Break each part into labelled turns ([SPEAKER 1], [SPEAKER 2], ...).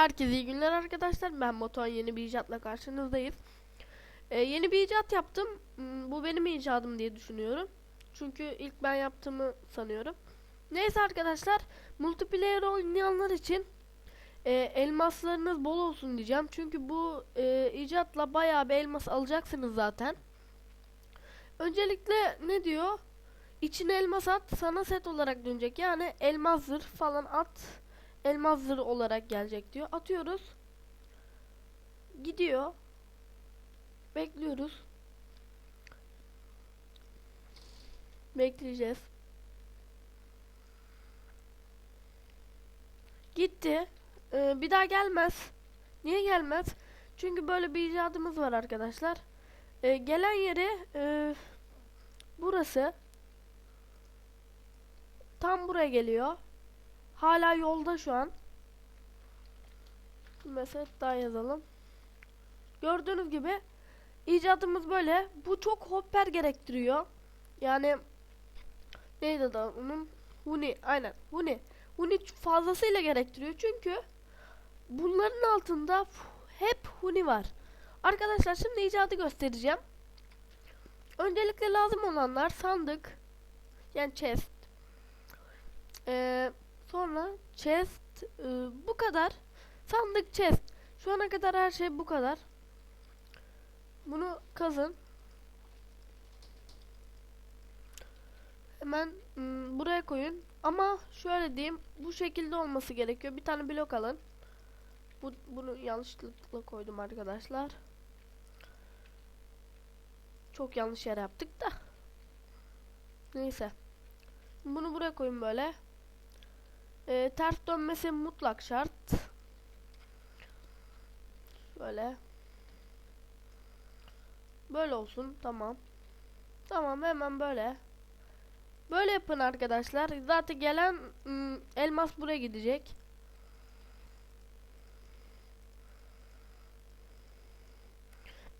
[SPEAKER 1] Herkese iyi günler arkadaşlar. Ben Moton yeni bir icatla karşınızdayız. Ee, yeni bir icat yaptım. Hmm, Bu benim icadım diye düşünüyorum. Çünkü ilk ben yaptığımı sanıyorum. Neyse arkadaşlar, multiplayer oynayanlar için e, elmaslarınız bol olsun diyeceğim. Çünkü bu e, icatla bayağı bir elmas alacaksınız zaten. Öncelikle ne diyor? İçine elmas at, sana set olarak dönecek. Yani elmas zırh falan at zırh olarak gelecek diyor. Atıyoruz. Gidiyor. Bekliyoruz. Bekleyeceğiz. Gitti. Ee, bir daha gelmez. Niye gelmez? Çünkü böyle bir icadımız var arkadaşlar. Ee, gelen yeri e, burası. Tam buraya geliyor. Hala yolda şu an. Mesela daha yazalım. Gördüğünüz gibi icadımız böyle. Bu çok hopper gerektiriyor. Yani neydi da onun? Huni aynen Huni. Huni fazlasıyla gerektiriyor çünkü bunların altında hep Huni var. Arkadaşlar şimdi icadı göstereceğim. Öncelikle lazım olanlar sandık yani chest. Ee, Sonra chest e, bu kadar. Sandık chest. Şu ana kadar her şey bu kadar. Bunu kazın. Hemen m, buraya koyun. Ama şöyle diyeyim. Bu şekilde olması gerekiyor. Bir tane blok alın. Bu, bunu yanlışlıkla koydum arkadaşlar. Çok yanlış yer yaptık da. Neyse. Bunu buraya koyun böyle. Ee, ters dönmesi mutlak şart. Böyle. Böyle olsun. Tamam. Tamam hemen böyle. Böyle yapın arkadaşlar. Zaten gelen ım, elmas buraya gidecek.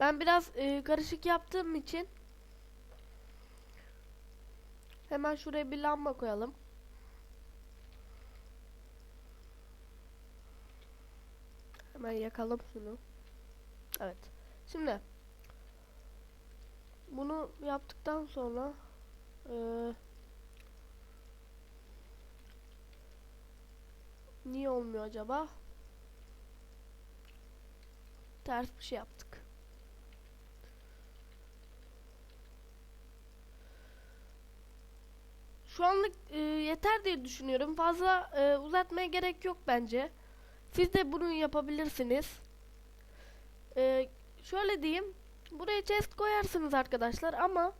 [SPEAKER 1] Ben biraz e, karışık yaptığım için hemen şuraya bir lamba koyalım. Hemen yakalım şunu. Evet. Şimdi bunu yaptıktan sonra eee niye olmuyor acaba? Ters bir şey yaptık. Şu anlık e, yeter diye düşünüyorum. Fazla e, uzatmaya gerek yok bence. Siz de bunu yapabilirsiniz. Ee, şöyle diyeyim. Buraya chest koyarsınız arkadaşlar ama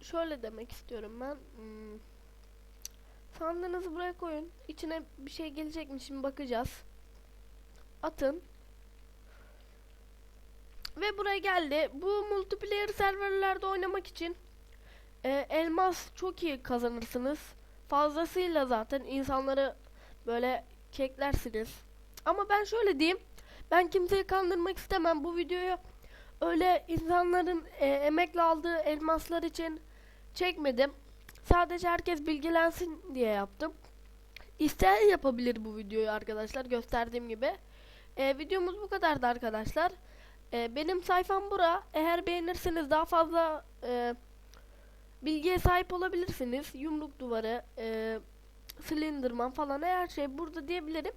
[SPEAKER 1] şöyle demek istiyorum ben. Hmm. Sandığınızı buraya koyun. İçine bir şey gelecek mi şimdi bakacağız. Atın. Ve buraya geldi. Bu multiplayer serverlerde oynamak için e, elmas çok iyi kazanırsınız. Fazlasıyla zaten insanları böyle keklersiniz. Ama ben şöyle diyeyim. Ben kimseyi kandırmak istemem. Bu videoyu öyle insanların e, emekle aldığı elmaslar için çekmedim. Sadece herkes bilgilensin diye yaptım. İsteyen yapabilir bu videoyu arkadaşlar gösterdiğim gibi. E, videomuz bu kadardı arkadaşlar. E, benim sayfam bura. Eğer beğenirseniz daha fazla e, bilgiye sahip olabilirsiniz. Yumruk duvarı, e, Slenderman falan her şey burada diyebilirim.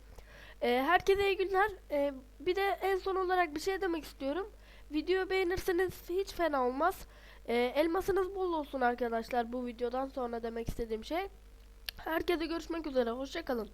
[SPEAKER 1] Ee, herkese iyi günler. Ee, bir de en son olarak bir şey demek istiyorum. Videoyu beğenirseniz hiç fena olmaz. Ee, elmasınız bol olsun arkadaşlar bu videodan sonra demek istediğim şey. Herkese görüşmek üzere. Hoşçakalın.